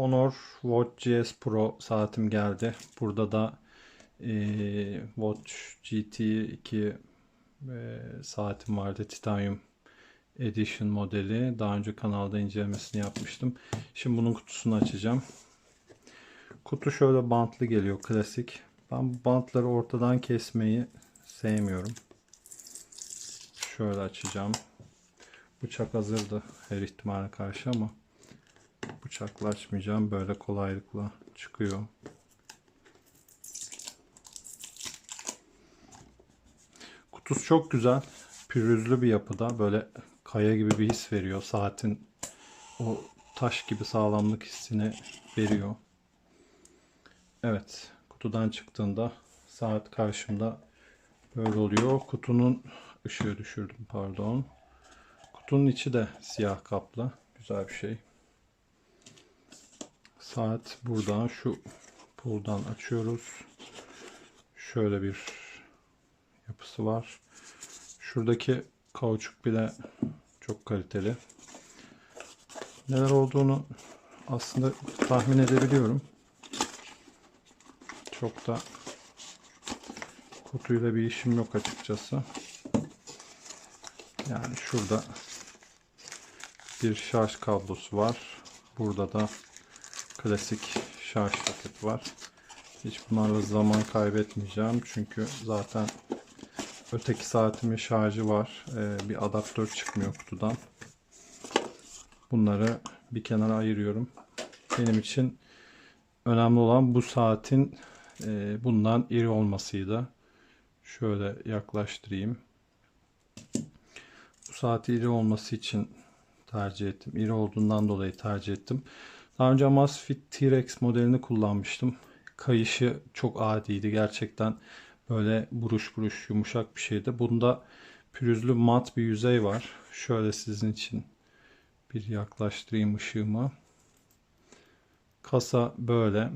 Honor Watch GS Pro saatim geldi. Burada da e, Watch GT 2 e, saatim vardı. Titanium Edition modeli. Daha önce kanalda incelemesini yapmıştım. Şimdi bunun kutusunu açacağım. Kutu şöyle bantlı geliyor. Klasik. Ben bu bantları ortadan kesmeyi sevmiyorum. Şöyle açacağım. Bıçak hazırdı her ihtimale karşı ama bıçakla açmayacağım. Böyle kolaylıkla çıkıyor. Kutusu çok güzel. Pürüzlü bir yapıda. Böyle kaya gibi bir his veriyor. Saatin o taş gibi sağlamlık hissini veriyor. Evet. Kutudan çıktığında saat karşımda böyle oluyor. Kutunun ışığı düşürdüm pardon. Kutunun içi de siyah kaplı. Güzel bir şey. Saat buradan şu buradan açıyoruz. Şöyle bir yapısı var. Şuradaki kauçuk bile çok kaliteli. Neler olduğunu aslında tahmin edebiliyorum. Çok da kutuyla bir işim yok açıkçası. Yani şurada bir şarj kablosu var. Burada da klasik şarj paketi var. Hiç bunlarla zaman kaybetmeyeceğim. Çünkü zaten öteki saatimin şarjı var. Ee, bir adaptör çıkmıyor kutudan. Bunları bir kenara ayırıyorum. Benim için önemli olan bu saatin e, bundan iri olmasıydı. Şöyle yaklaştırayım. Bu saati iri olması için tercih ettim. İri olduğundan dolayı tercih ettim. Daha önce Amazfit T-Rex modelini kullanmıştım. Kayışı çok adiydi. Gerçekten böyle buruş buruş yumuşak bir şeydi. Bunda pürüzlü mat bir yüzey var. Şöyle sizin için bir yaklaştırayım ışığımı. Kasa böyle.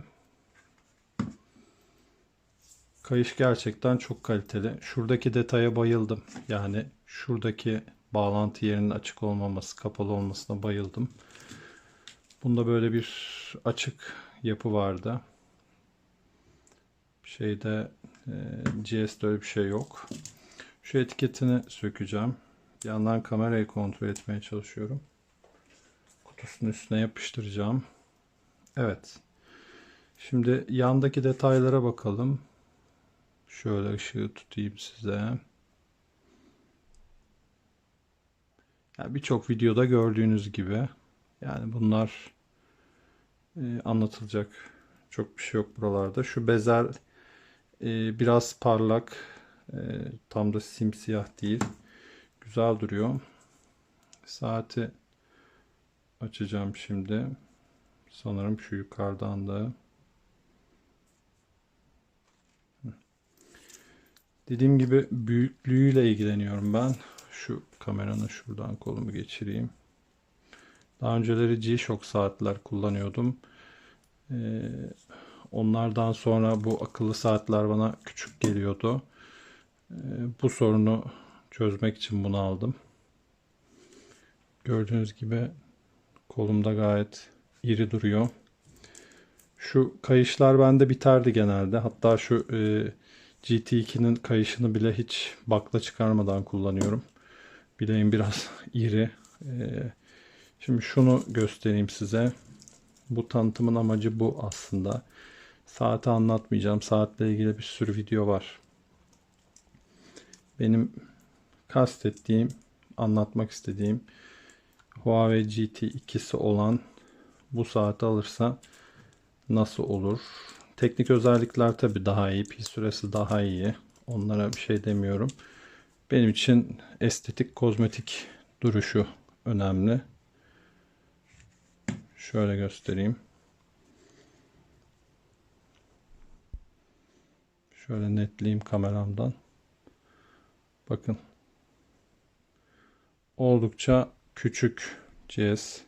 Kayış gerçekten çok kaliteli. Şuradaki detaya bayıldım. Yani şuradaki bağlantı yerinin açık olmaması, kapalı olmasına bayıldım. Bunda böyle bir açık yapı vardı. Şeyde e, GS'de öyle bir şey yok. Şu etiketini sökeceğim. Bir yandan kamerayı kontrol etmeye çalışıyorum. Kutusunun üstüne yapıştıracağım. Evet. Şimdi yandaki detaylara bakalım. Şöyle ışığı tutayım size. Yani Birçok videoda gördüğünüz gibi yani bunlar e, anlatılacak çok bir şey yok buralarda. Şu bezer e, biraz parlak e, tam da simsiyah değil. Güzel duruyor. Saati açacağım şimdi. Sanırım şu yukarıdan da. Dediğim gibi büyüklüğüyle ilgileniyorum ben. Şu kameranın şuradan kolumu geçireyim. Daha önceleri G-Shock saatler kullanıyordum. Ee, onlardan sonra bu akıllı saatler bana küçük geliyordu. Ee, bu sorunu çözmek için bunu aldım. Gördüğünüz gibi kolumda gayet iri duruyor. Şu kayışlar bende biterdi genelde. Hatta şu e, GT2'nin kayışını bile hiç bakla çıkarmadan kullanıyorum. Bileğim biraz iri. Ee, şimdi şunu göstereyim size. Bu tanıtımın amacı bu aslında. Saati anlatmayacağım. Saatle ilgili bir sürü video var. Benim kastettiğim, anlatmak istediğim Huawei GT2'si olan bu saati alırsa nasıl olur? Teknik özellikler tabi daha iyi. Pil süresi daha iyi. Onlara bir şey demiyorum. Benim için estetik, kozmetik duruşu önemli. Şöyle göstereyim. Şöyle netleyeyim kameramdan. Bakın. Oldukça küçük CS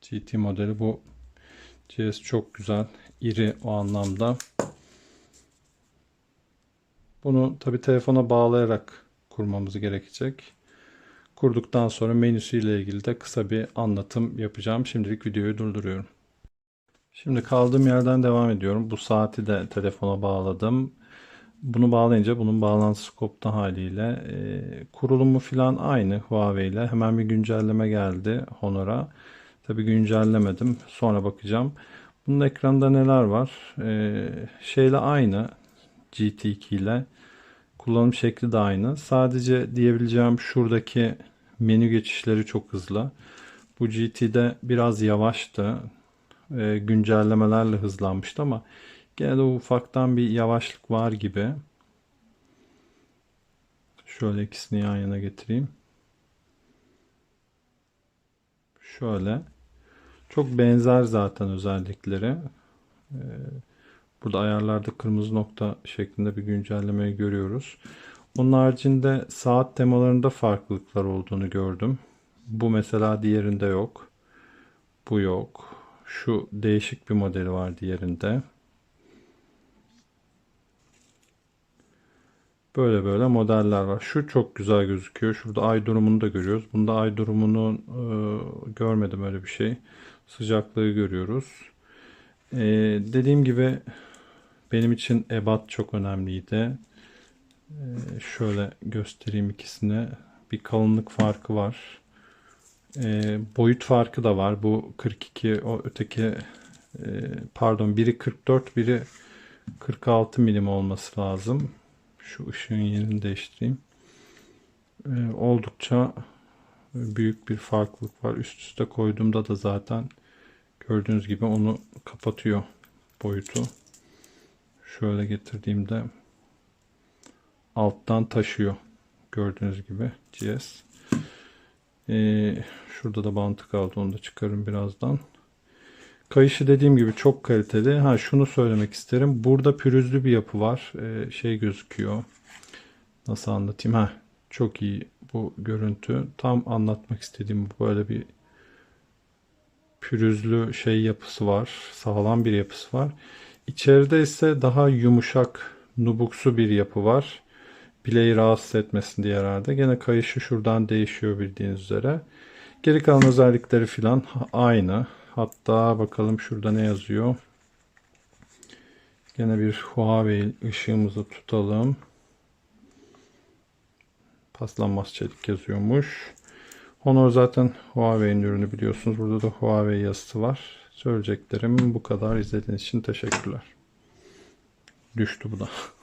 GT modeli bu CS çok güzel. iri o anlamda. Bunu tabi telefona bağlayarak kurmamız gerekecek. Kurduktan sonra menüsüyle ilgili de kısa bir anlatım yapacağım. Şimdilik videoyu durduruyorum. Şimdi kaldığım yerden devam ediyorum. Bu saati de telefona bağladım. Bunu bağlayınca bunun bağlantısı koptu haliyle. E, kurulumu falan aynı Huawei ile. Hemen bir güncelleme geldi Honor'a. Tabi güncellemedim. Sonra bakacağım. Bunun ekranda neler var? E, şeyle aynı. GT2 ile. Kullanım şekli de aynı. Sadece diyebileceğim şuradaki menü geçişleri çok hızlı. Bu GT'de biraz yavaştı. E, güncellemelerle hızlanmıştı ama gene de ufaktan bir yavaşlık var gibi. Şöyle ikisini yan yana getireyim. Şöyle. Çok benzer zaten özellikleri. Ee, Burada ayarlarda kırmızı nokta şeklinde bir güncellemeyi görüyoruz. Onun haricinde saat temalarında farklılıklar olduğunu gördüm. Bu mesela diğerinde yok. Bu yok. Şu değişik bir modeli var diğerinde. Böyle böyle modeller var. Şu çok güzel gözüküyor. Şurada ay durumunu da görüyoruz. Bunda ay durumunu e, görmedim öyle bir şey. Sıcaklığı görüyoruz. E, dediğim gibi benim için ebat çok önemliydi. E, şöyle göstereyim ikisini. Bir kalınlık farkı var. E, boyut farkı da var. Bu 42 o öteki e, pardon biri 44 biri 46 milim olması lazım. Şu ışığın yerini değiştireyim. Ee, oldukça büyük bir farklılık var. Üst üste koyduğumda da zaten gördüğünüz gibi onu kapatıyor boyutu. Şöyle getirdiğimde alttan taşıyor. Gördüğünüz gibi GS. Ee, şurada da bantı kaldı. Onu da çıkarım birazdan. Kayışı dediğim gibi çok kaliteli. Ha şunu söylemek isterim. Burada pürüzlü bir yapı var. Ee, şey gözüküyor. Nasıl anlatayım? Ha çok iyi bu görüntü. Tam anlatmak istediğim böyle bir pürüzlü şey yapısı var. Sağlam bir yapısı var. İçeride ise daha yumuşak, nubuksu bir yapı var. Bileği rahatsız etmesin diye herhalde. Gene kayışı şuradan değişiyor bildiğiniz üzere. Geri kalan özellikleri filan aynı. Hatta bakalım şurada ne yazıyor. Gene bir Huawei ışığımızı tutalım. Paslanmaz çelik yazıyormuş. Honor zaten Huawei'nin ürünü biliyorsunuz. Burada da Huawei yazısı var. Söyleyeceklerim bu kadar. İzlediğiniz için teşekkürler. Düştü bu da.